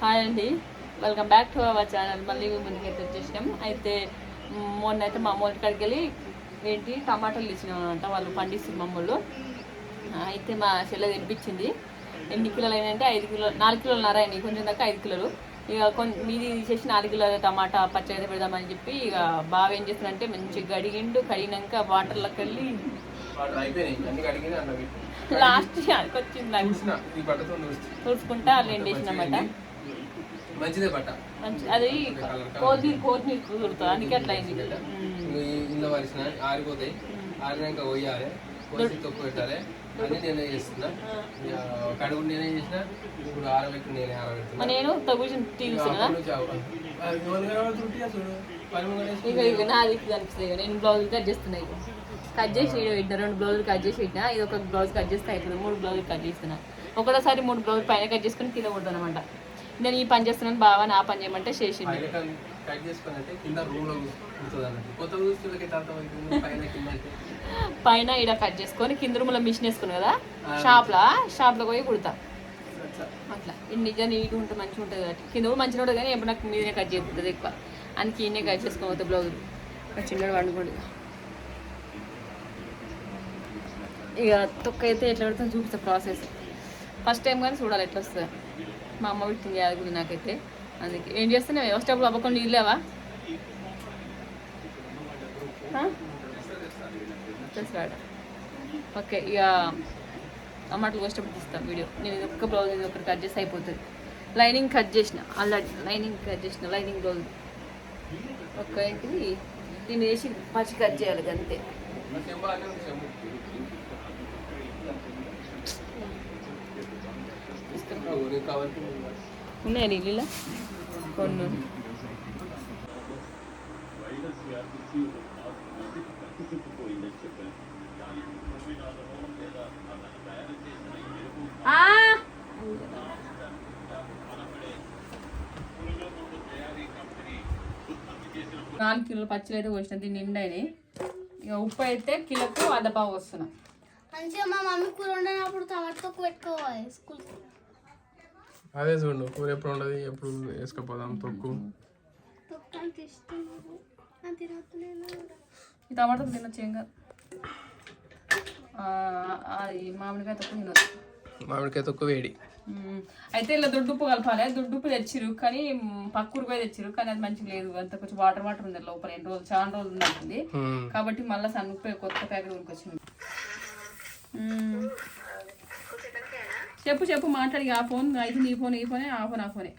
Hi అండి. Welcome back to our channel మళ్ళీ ముందుకైతే వచ్చేసినాం అయితే మొన్న అయితే మా అమ్మ కాడికి వెళ్ళి ఏంటి టమాటాలు ఇచ్చినాం అనమాట వాళ్ళు పండిస్తారు మా అమ్మోళ్ళు. ఆ, అయితే మా చెల్లె తెప్పించింది. ఎన్ని కిలోలు అయినాయంటే ఐదు కిలో నాలుగు కిలోలు నర అయినాయి. కొంచెం దాకా ఐదు కిలోలు. ఇక కొన్ని మీది తీసేసి నాలుగు కిలోల టమాటా పచ్చడి అయితే పెడదామని చెప్పి ఇక బాగా ఏం చేస్తున్నారంటే మంచిగా గడిగిండు కడిగినాక వాటర్లోకి వెళ్ళి లాస్ట్ వచ్చింది నాకు. చూసిన ఈ బట్టతో చూస్తే చూసుకుంటా వాళ్ళు ఎండ్ చేసినమాట మంచిదే బట్ట అది కుదురుతుంది. అందుకే అట్లా అయింది. ఇల్లు వలిసిన ఆరిపోతాయి. ఆరినాక పోయాలి కోసి తొక్కు పెట్టాలి. అన్ని నేనే చేస్తున్నా. కడుగు నేనే చేసిన ఇప్పుడు ఆరబెట్టి నేనే ఆరబెడుతున్నా. నేను తగ్గుచిన నాది కనిపిస్తుంది. నేను బ్లౌజ్ కట్ చేస్తున్నా కట్ చేసి పెట్టిన రెండు బ్లౌజులు కట్ చేసి పెట్టినా ఇది ఒక బ్లౌజ్ కట్ చేస్తే అయిపోతుంది. మూడు బ్లౌజులు కట్ చేస్తున్నా. ఒకటోసారి మూడు బ్లౌజ్ పైన కట్ చేసుకుని కింద కొడతాను అనమాట నేను ఈ పని చేస్తున్నాను బాగా నా పని చేయమంటే చేసింది పైన ఇక్కడ కట్ చేసుకొని కింద రూమ్లో మిషన్ వేసుకున్నాను కదా షాప్లో షాప్లో పోయి కుడతా. అట్లా. అట్లా. ఇది నిజం నీట్గా ఉంటే మంచిగా ఉంటుంది కాబట్టి. కింద కూడా మంచిగా ఉంటుంది కానీ ఎప్పుడు నాకు మీదనే కట్ చేస్తుంది ఎక్కువ. అందుకే ఈయనే కట్ చేసుకొని పోతే బ్లౌజ్ చిన్నడు వండుకోండి ఇక తొక్క అయితే ఎట్లా పెడుతుందో చూపిస్తా ప్రాసెస్. ఫస్ట్ టైం కానీ చూడాలి ఎట్లా వస్తుంది. మా అమ్మ పెట్టింది యాదగిరి కూడా నాకైతే. అందుకే. ఏం చేస్తున్నావు? వ్యవస్థ అవ్వకుండా ఇల్లేవా? చేస్తాడ ఓకే ఇక టమాటాలు కోసేటప్పుడు తీస్తాను వీడియో. నేను ఇది ఒక్క బ్లౌజ్ ఇది ఒకటి కట్ చేసి అయిపోతుంది. లైనింగ్ కట్ చేసిన. ఆల్రెడీ లైనింగ్ కట్ చేసిన. లైనింగ్ బ్లౌజ్ ఒక్క ఏంటిది దీన్ని వేసి పచ్చి కట్ చేయాలి అంతే మా చెంబు అన్నీ ఉంది చెంబు తీసుకురా. ఓ, నీకు కావాల్సింది ఉంది. ఉన్నాయా నీళ్ళ కొన్ని ఆ! నాలుగు కిలోల పచ్చలు అయితే పోసిన దీన్ని నిండాయి ఇక ఉప్పు అయితే కిలోకు అర్ధపావు వస్తున్నా. మంచిగా మా మమ్మీ కూర వండినప్పుడు టమాటో పెట్టుకోవాలి స్కూల్ అదే చూడు కూర ఎప్పుడు ఉండదు ఎప్పుడు వేసుకపోదాం తొక్కు. టమాటా తినొచ్చు ఏం కాదు. ఆ, అది మామిడికాయ తక్కువ తినొచ్చు. మామిడికాయ తొక్కు వేడి. అయితే ఇలా దొడ్డుప్పు కలపాలి. దొడ్డుప్పు తెచ్చిరు కానీ మ్, పక్క ఊరికి పోయి తెచ్చిరు కానీ అది మంచిగా లేదు. అంత కొంచెం వాటర్ వాటర్ ఉంది లోపల ఎన్ని రోజులు చాలా రోజులు ఉన్నట్టుంది హ్మ్. కాబట్టి మళ్ళీ సన్నుప్పు కొత్త ప్యాకెట్ కొనుక్కొచ్చింది. చెప్పు చెప్పు మాట్లాడి. ఆ ఫోన్ అయితే నీ ఫోన్ ఈ ఫోనే ఆ ఫోన్ ఆ ఫోనే.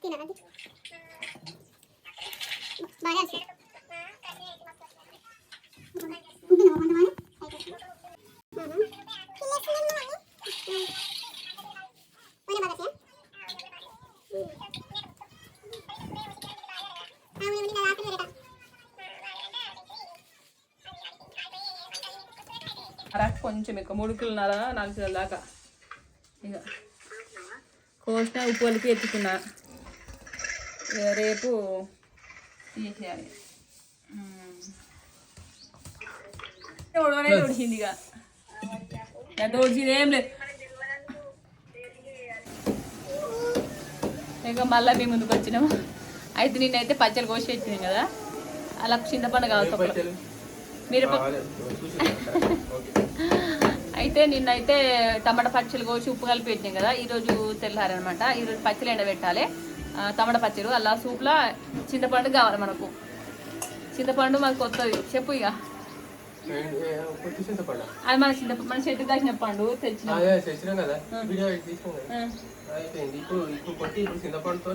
తినాలి బాగా వస్తుంది. అలా కొంచెం ఎక్కువ. మూడు కిలోన్నర నాలుగు కిలోల దాకా. ఇక కోసిన ఉప్పు కలిపి ఎత్తుకున్నా. ఇక రేపు తీసేయాలి. ఉడవనే ఉడిచింది ఇక. ఎంత ఉడిచింది ఏం లేదు. ఇక మళ్ళీ మేము ముందుకు వచ్చినాము అయితే నిన్నైతే పచ్చళ్ళు కోసి పెట్టినాం కదా. అలా చింతపండు తొక్కలు. మిరప. అయితే నిన్నైతే టమాటా పచ్చళ్ళు కోసి ఉప్పు కలిపి పెట్టినాం కదా ఈరోజు తెల్లారనమాట ఈరోజు పచ్చళ్ళు ఎండబెట్టాలి. టమాటా పచ్చళ్ళు అలా సూప్లో చింతపండు కావాలి మనకు. చింతపండు మనకు కొత్తది. చెప్పు ఇక. చింతపండు? అది మన చింత మన చెట్టు కాసిన పండు తెచ్చిన. అయిపోయింది. ఇప్పుడు ఇప్పుడు కొట్టి ఇప్పుడు చింతపండుతో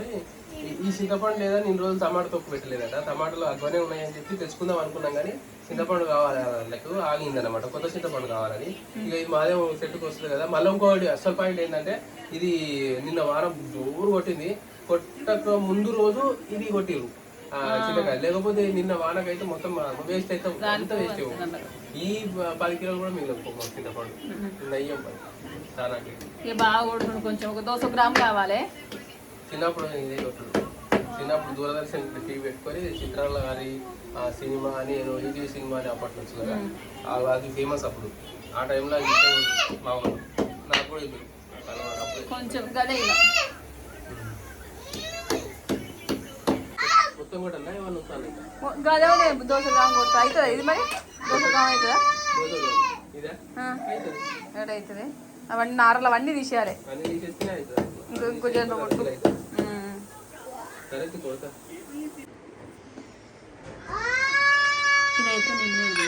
ఈ చింతపండు లేదా నేను రోజులు టమాటా తొక్కు పెట్టలేదట. టమాటాలు అగ్వనే ఉన్నాయని చెప్పి తెచ్చుకుందాం అనుకున్నాం కానీ చింతపండు కావాలి వాళ్ళకు ఆగింది అనమాట కొత్త చింతపండు కావాలని. ఇక ఇది మాదే సెట్కి వస్తుంది కదా. మళ్ళీ ఇంకోటి అసలు పాయింట్ ఏంటంటే ఇది నిన్న వారం జోరు కొట్టింది. కొట్టక ముందు రోజు ఇది కొట్టిరు ఆ, చింతకాయ లేకపోతే నిన్న వానకైతే మొత్తం వేస్ట్ అయితే అంతా వేస్ట్ ఈ పది కిలోలు కూడా మిగిలిన చింతపండు. నయ్యం ఇక బాగా కొడుతుంది కొంచెం. ఒక దోశ గ్రామ్ కావాలి. చిన్నప్పుడు ఇదే కొట్టుడు. చిన్నప్పుడు దూరదర్శన్ టీవీ పెట్టుకొని చిత్రాల గారి ఆ సినిమా అని ఈటీవీ సినిమా అని కదా. ఆ- అది ఫేమస్ అప్పుడు. ఆ టైంలో మా నాకు కూడా ఇద్దరు. కొంచెం గదే ఇక. మొత్తం కూడా అన్నా ఏమన్నా ఉంటాను ఇంకా గదే దోశ గ్రామ్ అవుతుందా ఇది మరి? దోశ గ్రామ్ అవుతుందా ఇదా? అవుతుంది అవన్నీ నారలు అవన్నీ తీసేయాలి. అన్ని తీసేస్తేనే అవుతుంది ఇంకో ఇంకో జన్మ కొట్టు ఇదైతే నిన్నేది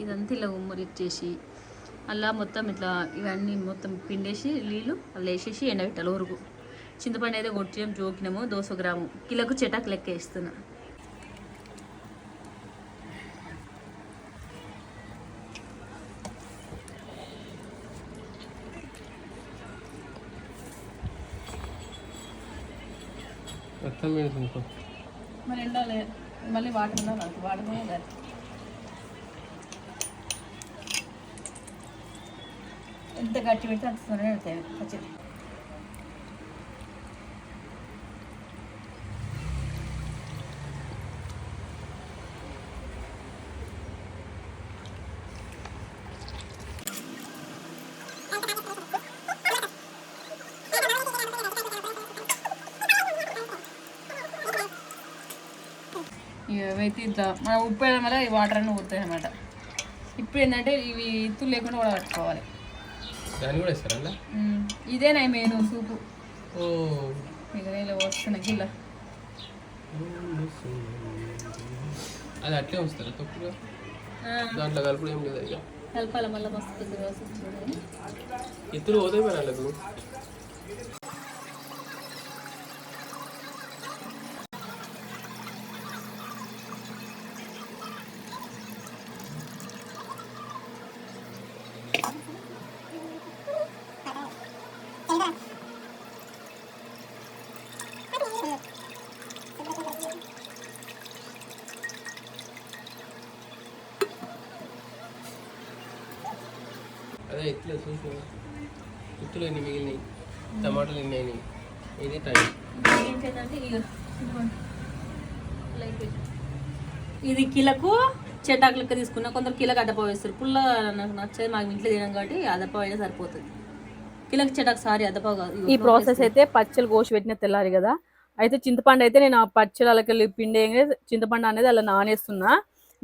ఇదంతా ఇలా ఉమ్మరిచ్చేసి అలా మొత్తం ఇట్లా ఇవన్నీ మొత్తం పిండేసి నీళ్ళు అలా వేసేసి ఎండబెట్టాలి ఉరుగు చింతపండు అయితే కొట్టినాం జోకినాము దోశ గ్రాము. కిలోకు చెటాకు లెక్క వేస్తున్నా. మొత్తం మరి ఎండాలి మళ్ళీ వాటర్ ఉండాలి వాటర్ ఎంత గట్టి పెడితే అంత త్వరగా అవుతాయి పచ్చడి ఇవైతే ఇట్లా మనం ఉప్పు వేయడం వల్ల ఈ వాటర్ అన్నీ పోతాయి అన్నమాట. ఇప్పుడు ఏంటంటే ఇవి ఇత్తులు లేకుండా కూడా పట్టుకోవాలి ఇదే నా మెయిన్ సూపు. ఇలా వస్తున్నా గిల్ల. అది అట్లే ఉంచుతారా తప్పుగా దాంట్లో కలుపుడు ఏం లేదా ఇక. కలపాలి మళ్ళీ మస్తు ఇద్దరు పోతాయి మరి వాళ్ళకు అదే ఇట్లా చూసిన ఇత్తులు ఎన్ని మిగిలినాయి? టమాటాలు ఎన్ని అయినాయి? ఇది టైం. ఇది కిలకు చెటాకు లెక్క తీసుకున్నా కొందరు కిలకు అడ్డపావు వేస్తారు. పుల్ల నాకు నచ్చదు మాకు ఇంట్లో తినం కాబట్టి అద్దపావు అయినా సరిపోతుంది. కిలకు చెటాకు సారీ అద్దపావు కాదు ఈ ప్రాసెస్ అయితే పచ్చలు కోసి పెట్టిన తెల్లారి కదా. అయితే చింతపండు అయితే నేను ఆ పచ్చలు అలకెళ్ళి పిండి చింతపండు అనేది అలా నానేస్తున్నా.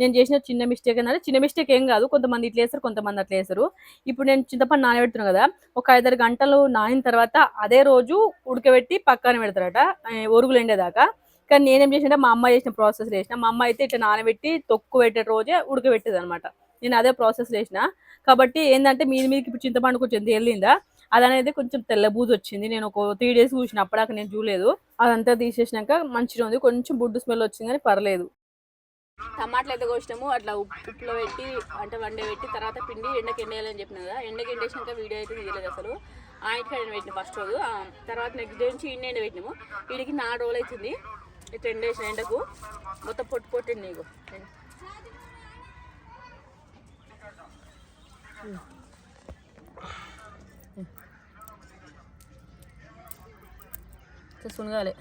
నేను చేసిన చిన్న మిస్టేక్ ఏంటంటే చిన్న మిస్టేక్ ఏం కాదు. కొంతమంది ఇట్లా వేస్తారు కొంతమంది అట్లా వేస్తారు ఇప్పుడు నేను చింతపండు నానబెడుతున్నాను కదా ఒక ఐదారు గంటలు నానిన తర్వాత అదే రోజు ఉడకబెట్టి పక్కన పెడతారట. ఒరుగులు ఎండేదాకా. కానీ నేనేం చేసిన మా అమ్మ చేసిన ప్రాసెస్ చేసిన మా అమ్మ అయితే ఇట్లా నానబెట్టి తొక్కు పెట్టే రోజే ఉడకబెట్టేది అనమాట నేను అదే ప్రాసెస్ చేసిన. కాబట్టి ఏంటంటే మీది మీదకి ఇప్పుడు చింతపండు కొంచెం తేలిందా? అది అనేది కొంచెం తెల్లబూజు వచ్చింది. నేను ఒక త్రీ డేస్ చూసిన అప్పటిదాకా నేను చూడలేదు. అదంతా తీసేసినాక మంచిగా ఉంది. కొంచెం బుడ్డు స్మెల్ వచ్చింది కానీ పర్లేదు. టమాటాలు అయితే కోసినాము అట్లా ఉప్పు ఉప్పులో పెట్టి అంటే వండే పెట్టి తర్వాత పిండి ఎండకి ఎండేయాలని చెప్పిన కదా ఎండకి ఎండేసినాక వీడియో అయితే తీయలేదు అసలు ఆ ఇంటికి పెట్టిన ఫస్ట్ రోజు తర్వాత నెక్స్ట్ డే నుంచి ఇండి ఎండ పెట్టినాము వీడికి నాలుగు రోజులు అవుతుంది ఇట్లా ఎండేసిన ఎండకు మొత్తం పొట్టు పొట్టింది నీకు సునగాలి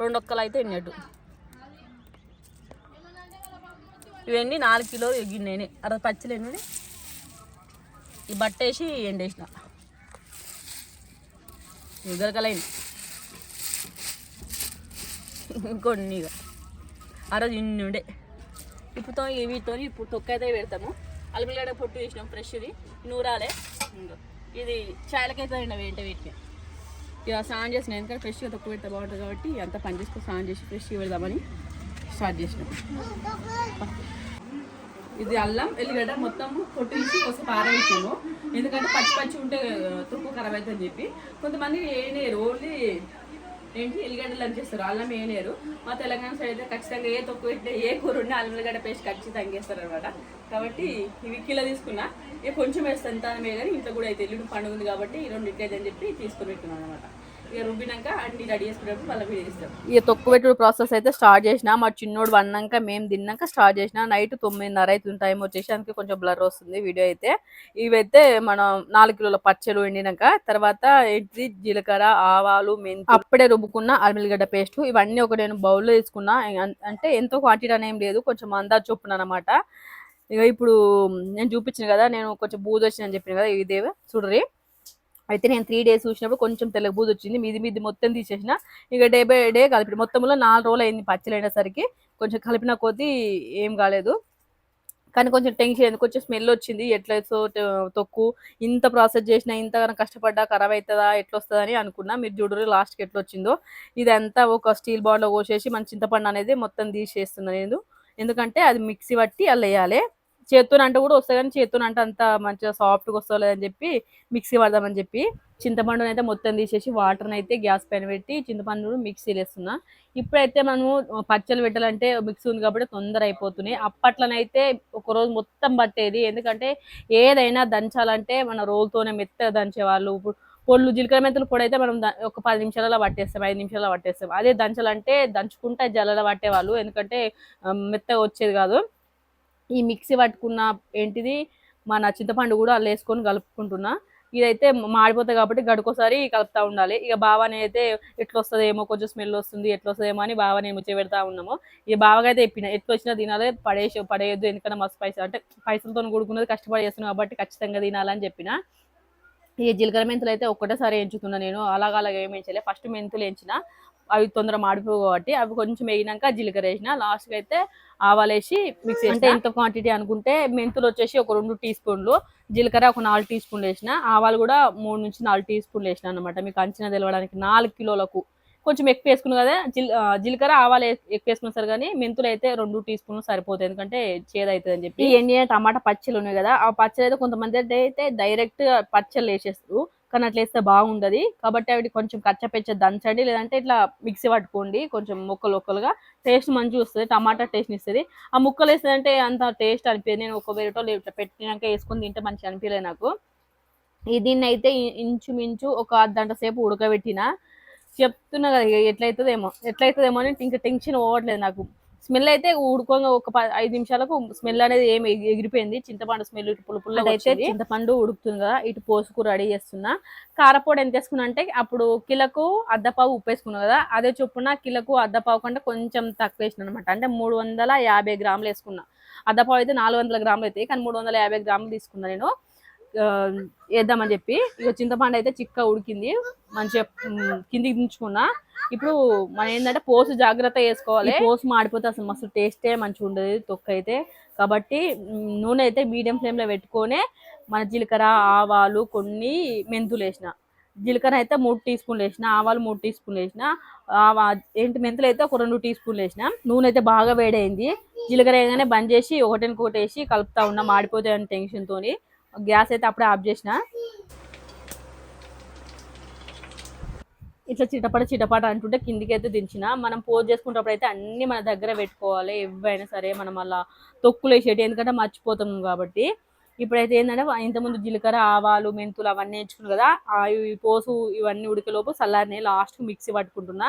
రెండు ఒక్కలు అయితే ఎన్నట్టు ఇవన్నీ నాలుగు కిలోలు ఎగ్గినాయి అరవై పచ్చలు ఎన్ని ఈ బట్ట వేసి ఎండేసిన. ఉదరకలైన ఇంకొన్ని ఇక ఆ రోజు ఇన్ని ఉండే. ఇప్పుడు ఇవితో ఇప్పుడు తొక్క అయితే పెడతాము. అల్లిగడ్డ పొట్టు వేసినాం ఫ్రెష్ది. నూరాలే. ఇది చాయలకైతే అయినా ఏంటో వీటికి? ఇక స్నానం చేసిన ఎందుకంటే ఫ్రెష్గా తొక్క పెడితే బాగుంటుంది కాబట్టి అంతా పని చేసుకొని స్నానం చేసి ఫ్రెష్గా పెడదామని స్టార్ట్ చేసినాం. ఇది అల్లం ఎల్లిగడ్డ మొత్తం కొట్టించి తీసి ఒకసారి పారేసాము ఎందుకంటే పచ్చి పచ్చి ఉంటే తుప్పు ఖరాబ్ అవుతుందని చెప్పి. కొంతమంది వేయలేరు ఓన్లీ ఏంటి ఎల్లిగడ్డలు అని చేస్తారు. అల్లం వేయలేరు మా తెలంగాణ సైడ్ అయితే ఖచ్చితంగా ఏ తొక్కు పెట్టే ఏ కూర ఉంటే అల్లం ఎల్లిగడ్డ పేస్ట్ ఖచ్చితంగా వేస్తారు అనమాట. కాబట్టి ఇవి కిలో తీసుకున్నా. ఇక కొంచెం వేస్తాను ఎంత కానీ ఇంట్లో కూడా అయితే ఎల్లుండి పండుగ ఉంది కాబట్టి ఈ రెండు ఇట్లయితే అని చెప్పి తీసుకుని పెట్టుకున్నాను అనమాట. ఇక రుబ్బినాక అన్ని రెడీ చేసుకున్నప్పుడు మళ్ళీ వీడియో ఇక తొక్కు పెట్టుడు ప్రాసెస్ అయితే స్టార్ట్ చేసిన మా చిన్నోడు వన్నాక మేము తిన్నాక స్టార్ట్ చేసిన నైట్ తొమ్మిదిన్నర అవుతుంది టైం వచ్చేసి అందుకే కొంచెం బ్లర్ వస్తుంది వీడియో అయితే. ఇవైతే మనం నాలుగు కిలోల పచ్చలు ఎండినాక తర్వాత ఏంటి జీలకర్ర ఆవాలు మెంతి. అప్పుడే రుబ్బుకున్న అల్మిల్లిగడ్డ పేస్ట్. ఇవన్నీ ఒక నేను బౌల్లో తీసుకున్నా. అంటే ఎంతో క్వాంటిటీ అనేం లేదు కొంచెం అందాజు చొప్పున అనమాట ఇక ఇప్పుడు నేను చూపించిన కదా నేను కొంచెం బూజు వచ్చిందని చెప్పిన కదా ఇదే చూడరి. అయితే నేను త్రీ డేస్ చూసినప్పుడు కొంచెం తెల్లగా బూజు వచ్చింది. మీది మీది మొత్తం తీసేసిన. ఇక డే బై డే కలిపి మొత్తంలో నాలుగు రోజులు అయింది పచ్చలు కొంచెం కలిపిన కొద్దీ ఏం కాలేదు. కానీ కొంచెం టెన్షన్ అయింది. కొంచెం స్మెల్ వచ్చింది. ఎట్లా సో తొక్కు ఇంత ప్రాసెస్ చేసినా ఇంతగానో కష్టపడ్డా ఖరాబ్ అవుతుందా ఎట్లా వస్తుందా అని అనుకున్నా మీరు చూడరు లాస్ట్కి ఎట్లా వచ్చిందో ఇదంతా ఒక స్టీల్ బాటిల్లో కోసేసి మన చింతపండు అనేది మొత్తం తీసేస్తున్నాను నేను. ఎందుకంటే అది మిక్సీ పట్టి అలా వేయాలి. చేత్తో అంటే కూడా వస్తుంది కానీ చేత్తో అంటే అంత మంచిగా సాఫ్ట్గా వస్తలేదని చెప్పి మిక్సీ పడదామని చెప్పి చింతపండుని అయితే మొత్తం తీసేసి వాటర్ని అయితే గ్యాస్ పైన పెట్టి చింతపండు మిక్సీ వేస్తున్నా ఇప్పుడైతే మనము పచ్చళ్ళు పెట్టాలంటే మిక్సీ ఉంది కాబట్టి తొందర అయిపోతున్నాయి. అప్పట్లోనైతే ఒక రోజు మొత్తం పట్టేది. ఎందుకంటే ఏదైనా దంచాలంటే మన రోల్తోనే మెత్తగా దంచేవాళ్ళు ఇప్పుడు పొళ్ళు జీలకర్ర మెంతులు పొడి అయితే మనం ఒక పది నిమిషాలలో పట్టేస్తాం ఐదు నిమిషాలలో పట్టేస్తాం. అదే దంచాలంటే దంచుకుంటే జల్లల పట్టేవాళ్ళు. ఎందుకంటే మెత్తగా వచ్చేది కాదు. ఈ మిక్సీ పట్టుకున్న ఏంటిది మన చింతపండు కూడా అలా వేసుకొని కలుపుకుంటున్నా. ఇదైతే మాడిపోతుంది కాబట్టి గడుకోసారి కలుపుతూ ఉండాలి. ఇక బావని అయితే ఎట్లా వస్తుందేమో కొంచెం స్మెల్ వస్తుంది ఎట్లా వస్తుందేమో అని బావని ముచ్చ పెడతా ఉన్నాము. ఇక బావగా అయితే చెప్పిన ఎట్లా వచ్చినా తినాలి పడేసి పడేయద్దు ఎందుకంటే మస్తు పైసలు. అంటే పైసలతో కూడుకున్నది కష్టపడి చేస్తున్నాం కాబట్టి ఖచ్చితంగా తినాలని చెప్పిన. ఈ జీలకర్ర మెంతులు అయితే ఒక్కటేసారి ఎంచుతున్నా నేను. అలాగ అలాగ ఏం ఫస్ట్ మెంతులు ఎంచిన అవి తొందర మాడిపోవు కాబట్టి అవి కొంచెం వేగినాక జీలకర్ర వేసిన లాస్ట్కి అయితే ఆవాలు వేసి మిక్స్ అంటే ఎంత క్వాంటిటీ అనుకుంటే మెంతులు వచ్చేసి ఒక రెండు టీ స్పూన్లు జీలకర్ర ఒక నాలుగు టీ స్పూన్లు వేసిన ఆవాలు కూడా మూడు నుంచి నాలుగు టీ స్పూన్లు వేసిన అనమాట మీకు అంచనా తెలవడానికి నాలుగు కిలోలకు. కొంచెం ఎక్కువ వేసుకున్నా కదా జీలకర్ర ఆవాలు ఎక్కువ వేసుకున్నా సరే కానీ మెంతులు అయితే రెండు టీ స్పూన్లు సరిపోతాయి. ఎందుకంటే చేదు అవుతుంది అని చెప్పి. ఎండిన టమాటా పచ్చళ్ళు ఉన్నాయి కదా ఆ పచ్చళ్ళు అయితే కొంతమంది అయితే అయితే డైరెక్ట్ పచ్చళ్ళు వేసేస్తారు. కానీ అట్లా వేస్తే బాగుండదు. కాబట్టి అవి కొంచెం కచ్చపెచ్చ దంచండి. లేదంటే ఇట్లా మిక్సీ పట్టుకోండి. కొంచెం ముక్కలు ఒక్కలుగా. టేస్ట్ మంచిగా వస్తుంది. టమాటా టేస్ట్ ఇస్తుంది. ఆ ముక్కలు వేస్తుందంటే అంత టేస్ట్ అనిపించదు నేను ఒక వేరేటో ఇట్లా పెట్టినాక వేసుకొని తింటే మంచిగా అనిపించలేదు నాకు. దీన్ని అయితే ఇంచుమించు ఒక అర్ధగంట సేపు ఉడకబెట్టిన. చెప్తున్నా కదా ఎట్లయితుందేమో ఎట్లయితుందేమో అని ఇంకా టెన్షన్ పోవట్లేదు నాకు. స్మెల్ అయితే ఉడుకోగా ఒక ఐదు నిమిషాలకు స్మెల్ అనేది ఏమి ఎగి- ఎగిరిపోయింది. చింతపండు స్మెల్ ఇటు పుల్ల పుల్ల అయితే చింతపండు ఉడుకుతుంది కదా ఇటు పోసుకు రెడీ చేస్తున్నా. కారపొడి ఎంత వేసుకున్నా అంటే అప్పుడు కిలకు అద్దపావు ఉప్పు వేసుకున్నా కదా అదే చొప్పున కిలకు అద్దపావు కంటే కొంచెం తక్కువ వేసిన అనమాట అంటే మూడు వందల యాభై గ్రాములు వేసుకున్నా. అద్దపావు అయితే నాలుగు వందల గ్రాములు అవుతాయి కానీ మూడు వందల యాభై గ్రాములు తీసుకున్నా నేను. వేద్దామని చెప్పి. ఇక చింతపండు అయితే చిక్క ఉడికింది. మంచిగా కిందికి దించుకున్నా. ఇప్పుడు మనం ఏంటంటే పోసు జాగ్రత్త వేసుకోవాలి పోసు మాడిపోతే అసలు మస్తు టేస్టే మంచిగా ఉండదు తొక్క అయితే. కాబట్టి నూనె అయితే మీడియం ఫ్లేమ్లో పెట్టుకొని మన జీలకర్ర ఆవాలు కొన్ని మెంతులు వేసిన. జీలకర్ర అయితే మూడు టీ స్పూన్లు వేసిన ఆవాలు మూడు టీ స్పూన్లు వేసిన ఆవా ఏంటి మెంతులు అయితే ఒక రెండు టీ స్పూన్లు వేసిన. నూనె అయితే బాగా వేడైంది. జీలకర్ర వేయగానే బంద్ చేసి ఒకటినొకటి వేసి కలుపుతా ఉన్నా మాడిపోతాయని అని టెన్షన్ తోని. గ్యాస్ అయితే అప్పుడే ఆఫ్ చేసిన. ఇట్లా చిటపట చిటపట అంటుంటే కిందికి అయితే దించిన. మనం పోజ్ చేసుకున్నప్పుడు అయితే అన్ని మన దగ్గర పెట్టుకోవాలి. ఎవైనా సరే మనం అలా తొక్కులు వేసేటి ఎందుకంటే మర్చిపోతాం కాబట్టి. ఇప్పుడైతే ఏంటంటే ఇంతకుముందు జీలకర్ర ఆవాలు మెంతులు అవన్నీ వేయించుకున్నాం కదా ఆ పోసు ఇవన్నీ ఉడికేలోపు చల్లారిని లాస్ట్ మిక్సీ పట్టుకుంటున్నా.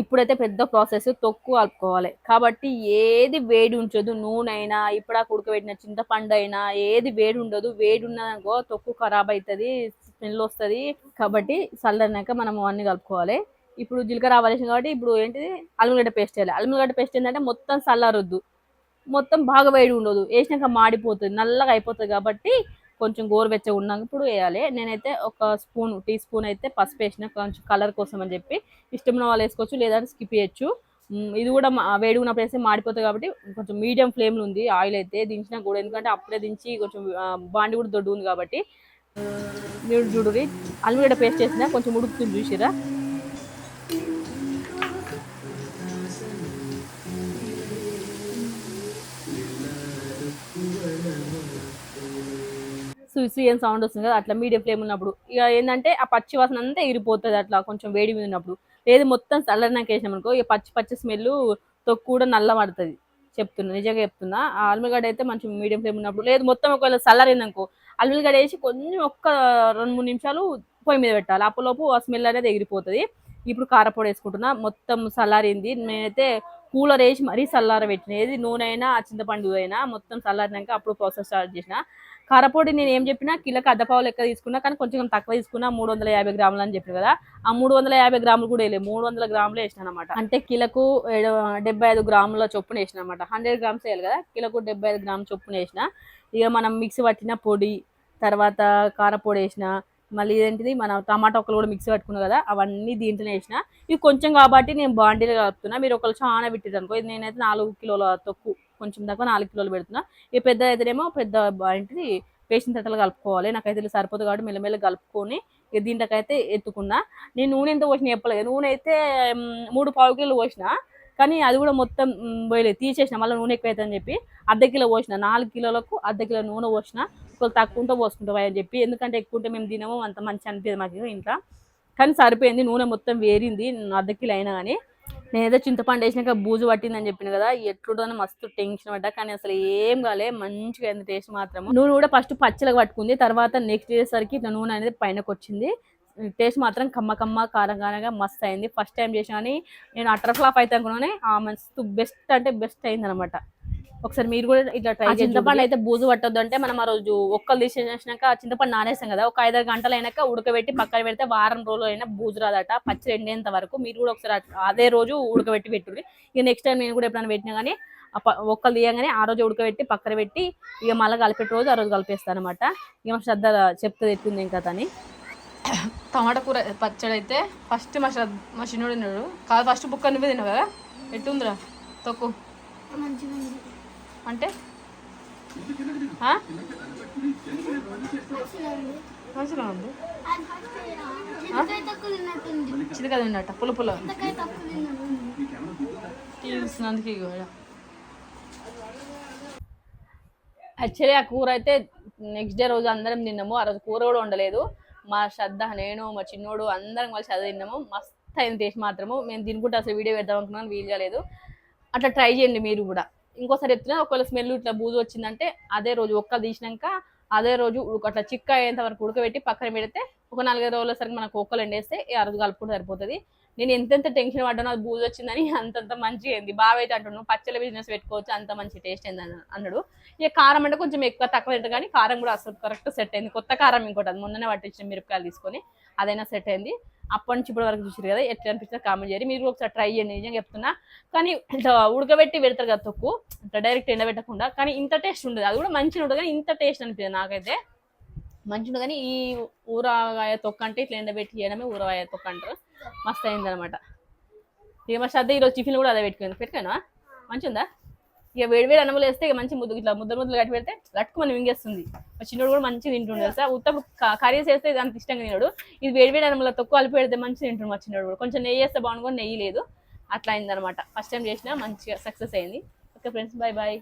ఇప్పుడైతే పెద్ద ప్రాసెస్ తొక్కు కలుపుకోవాలి కాబట్టి ఏది వేడి ఉంచదు నూనె అయినా ఇప్పుడాక ఉడకబెట్టిన చింతపండు అయినా ఏది వేడి ఉండదు. వేడి ఉన్నదనుకో తొక్కు ఖరాబ్ అవుతుంది స్మెల్ వస్తుంది. కాబట్టి చల్లరినాక మనం అన్ని కలుపుకోవాలి. ఇప్పుడు జీలకర్ర ఆవాలేసాం కాబట్టి ఇప్పుడు ఏంటిది? అల్లుగడ్డ పేస్ట్ వేయాలి అల్లుగడ్డ పేస్ట్ ఏంటంటే మొత్తం చల్లారొద్దు. మొత్తం బాగా వేడి ఉండదు. వేసినాక మాడిపోతుంది నల్లగా అయిపోతుంది కాబట్టి కొంచెం గోరువెచ్చగా ఉన్నప్పుడు వేయాలి. నేనైతే ఒక స్పూన్ టీ స్పూన్ అయితే పసుపు వేసిన కొంచెం కలర్ కోసం అని చెప్పి ఇష్టం ఉన్న వాళ్ళు వేసుకోవచ్చు లేదంటే స్కిప్ చేయొచ్చు. ఇది కూడా మా- వేడి ఉన్నప్పుడు వేస్తే మాడిపోతుంది కాబట్టి కొంచెం మీడియం ఫ్లేమ్లో ఉంది ఆయిల్ అయితే దించినా కూడా. ఎందుకంటే అప్పుడే దించి కొంచెం బాండి కూడా దొడ్డు ఉంది కాబట్టి. మీరు చూడురి అల్లిగడ్డ పేస్ట్ చేసినా కొంచెం ఉడుకుతుంది చూసిరా సుసి ఏం సౌండ్ వస్తుంది కదా అట్లా మీడియం ఫ్లేమ్ ఉన్నప్పుడు. ఇక ఏంటంటే ఆ పచ్చి వాసన అంతా ఎగిరిపోతుంది అట్లా కొంచెం వేడి మీద ఉన్నప్పుడు. లేదు మొత్తం చల్లరినాక వేసినాం అనుకో ఇక పచ్చి పచ్చి స్మెల్ తొక్కు కూడా నల్ల పడుతుంది. చెప్తున్నా నిజంగా చెప్తున్నా. ఆ అల్మిగడ్డ అయితే మంచి మీడియం ఫ్లేమ్ ఉన్నప్పుడు. లేదు మొత్తం ఒకవేళ చల్లరింది అనుకో వేసి కొంచెం ఒక్క రెండు మూడు నిమిషాలు పొయ్యి మీద పెట్టాలి. అప్పలోపు ఆ స్మెల్ అనేది ఎగిరిపోతుంది. ఇప్పుడు కారపొడి వేసుకుంటున్నా మొత్తం చల్లారింది. నేనైతే కూలర్ వేసి మరీ చల్లార పెట్టిన ఏది నూనె అయినా చింతపండు అయినా మొత్తం చల్లారినాక అప్పుడు ప్రాసెస్ స్టార్ట్ చేసిన. కారపొడి నేను ఏం చెప్పినా కిలోకి అద్దపావు లెక్క తీసుకున్నా కానీ కొంచెం తక్కువ తీసుకున్నా మూడు వందల యాభై గ్రాములు అని చెప్పిన కదా. ఆ మూడు వందల యాభై గ్రాములు కూడా వేయలేదు. మూడు వందల గ్రాములు వేసిన అనమాట అంటే కిలోకు ఏడు- డెబ్బై ఐదు గ్రాముల చొప్పున వేసిన అనమాట హండ్రెడ్ గ్రామ్స్ వేయాలి కదా. కిలోకు డెబ్బై ఐదు గ్రాముల చొప్పున వేసిన. ఇక మనం మిక్సీ పట్టిన పొడి తర్వాత కారపొడి వేసిన మళ్ళీ ఏంటిది మన టమాటా ఒక్కలు కూడా మిక్సీ పట్టుకున్నాం కదా అవన్నీ దీంట్లోనే వేసిన. ఇవి కొంచెం కాబట్టి నేను బాండీలో కలుపుతున్నా. మీరు ఒకళ్ళు చాలా పెట్టారు అనుకో ఇది నేనైతే నాలుగు కిలోల తక్కువ కొంచెం దాకా నాలుగు కిలోలు పెడుతున్నా. ఈ పెద్ద అయితేనేమో పెద్ద ఏంటిది పేషెంట్ తట్టలు కలుపుకోవాలి. నాకైతే ఇలా సరిపోదు కాబట్టి మెల్లమెల్ల కలుపుకొని ఇక దీంట్లోకైతే ఎత్తుకున్నా. నేను నూనె ఎంత పోసిన చెప్పలేదు. నూనె అయితే మూడు పావు కిలోలు పోసిన. కానీ అది కూడా మొత్తం పోయలేదు. తీసేసిన మళ్ళీ నూనె ఎక్కువ అని చెప్పి అర్ధ కిలో పోసిన. నాలుగు కిలోలకు అర్ధ కిలో నూనె పోసిన. ఒకళ్ళు తక్కువ ఉంటే పోసుకుంటావా అని చెప్పి. ఎందుకంటే ఎక్కువ ఉంటే మేము తినము. అంత మంచి అనిపించదు మాకు ఇంట్లో. కానీ సరిపోయింది. నూనె మొత్తం వేరింది. అర్ధ కిలో అయినా కానీ. నేనేదో చింతపండు వేసినాక బూజు పట్టిందని చెప్పిన కదా ఎట్లుంటుందని మస్తు టెన్షన్ పడ్డా. కానీ అసలు ఏం కాలే మంచిగా అయింది టేస్ట్ మాత్రం. నూనె కూడా ఫస్ట్ పచ్చలకు పట్టుకుంది తర్వాత నెక్స్ట్ చేసేసరికి ఇట్లా నూనె అనేది పైనకి వచ్చింది. టేస్ట్ మాత్రం కమ్మ కమ్మ కారం కారంగా మస్తు అయింది. ఫస్ట్ టైం చేసిన కానీ నేను అటర్ ఫ్లాప్ అయితే అనుకున్నానే ఆ మస్తు బెస్ట్ అంటే బెస్ట్ అయింది అనమాట ఒకసారి మీరు కూడా ఇట్లా ట్రై చింతపండు అయితే బూజు పట్టొద్దు అంటే మనం ఆ రోజు ఒక్కలు తీసేసినాక ఆ చింతపండు నానేస్తాం కదా ఒక ఐదారు గంటలు అయినాక ఉడకబెట్టి పక్కన పెడితే వారం రోజులు అయినా బూజు రాదట పచ్చి ఎండేంత వరకు. మీరు కూడా ఒకసారి అదే రోజు ఉడకబెట్టి పెట్టుర్రి. ఇక నెక్స్ట్ టైం నేను కూడా ఎప్పుడైనా పెట్టినా కానీ ఆ ప- ఒక్కలు తీయగానే ఆ రోజు ఉడకబెట్టి పక్కన పెట్టి ఇక మళ్ళీ కలిపేట రోజు ఆ రోజు కలిపేస్తాను అనమాట ఇక మా శ్రద్ధ చెప్తుంది ఎట్లుంది ఇంకా అని టమాటా కూర పచ్చడి అయితే ఫస్ట్ మా శ్రద్ధ మా చిన్నోడు తిన్నాడు. కాదు ఫస్ట్ బుక్క నువ్వే తిన్నావు కదా? ఎట్టుందిరా? తొక్కు. మంచిగా ఉంది అంటే? ఆ? మంచిగా ఉంది. తిన్నట్ట పుల్ల పుల్ల. తీసినందుకు యాక్చువల్లీ ఆ కూర అయితే నెక్స్ట్ డే రోజు అందరం తిన్నాము. ఆ రోజు కూర కూడా ఉండలేదు మా శ్రద్ధ నేను మా చిన్నోడు అందరం కలిసి అదే తిన్నాము. మస్తు అయింది టేస్ట్ మాత్రము. మేము తినుకుంటే అసలు వీడియో పెడదాం అనుకున్నాను వీలు కాలేదు అట్లా ట్రై చేయండి మీరు కూడా. ఇంకోసారి ఎత్తున ఒకవేళ స్మెల్ ఇట్లా బూజు వచ్చిందంటే అదే రోజు ఒక్క తీసినాక అదే రోజు అట్లా చిక్క అయ్యేంత వరకు ఉడకబెట్టి పక్కన పెడితే ఒక నాలుగైదు రోజుల సరికి మనకు ఒక్కలు ఎండేస్తే ఆ రోజు కలుపుకుంటే సరిపోతుంది. నేను ఎంతెంత టెన్షన్ పడ్డానో అది బూజు వచ్చిందని అంతంత మంచిగా అయింది. బాగా అయితే అంటున్నాను పచ్చల బిజినెస్ పెట్టుకోవచ్చు అంత మంచి టేస్ట్ అయింది అన్న- అన్నాడు. ఇక కారం అంటే కొంచెం ఎక్కువ తక్కువ తింటా కానీ కారం కూడా అసలు కరెక్ట్ సెట్ అయింది. కొత్త కారం ఇంకోటి అది మొన్ననే పట్టించిన మిరపకాయలు తీసుకొని అదైనా సెట్ అయింది. అప్పటి నుంచి ఇప్పటి వరకు చూసారు కదా ఎట్లా అనిపిస్తుంది కామెంట్ చేయండి. మీరు ఒకసారి ట్రై చేయండి నిజంగా చెప్తున్నా. కానీ ఇట్లా ఉడకబెట్టి పెడతారు కదా తొక్కు ఇట్లా డైరెక్ట్ ఎండబెట్టకుండా కానీ ఇంత టేస్ట్ ఉండదు. అది కూడా మంచిగా ఉంటుంది కానీ ఇంత టేస్ట్ అనిపించదు నాకైతే. మంచిగా ఉండదు కానీ ఈ ఊరగాయ తొక్క అంటే ఇట్లా ఎండబెట్టి చేయడమే ఊరగాయ తొక్క అంటారు. మస్తు అయింది అనమాట ఇక మా శ్రద్ధ ఈరోజు టిఫిన్ కూడా అదే పెట్టుకుంది పెట్టుకోనా మంచిగా ఇక వేడి వేడి అన్నములు వేస్తే ఇక మంచి ముద్దు ఇట్లా ముద్ద ముద్దలు కట్టి పెడితే లట్టుకుని మనం మా చిన్నోడు కూడా మంచిగా తింటుండే తెలుసా? ఉత్తమ కర్రీస్ వేస్తే దానికి అంత ఇష్టంగా తినడు. ఇది వేడి వేడి అన్నముల తక్కువ కలిపి పెడితే మంచిగా తింటుండు మా చిన్నోడు కూడా. కొంచెం నెయ్యి వేస్తే బాగుండు కూడా నెయ్యి లేదు. అట్లా అయిందనమాట ఫస్ట్ టైం చేసినా మంచిగా సక్సెస్ అయింది. Okay friends bye bye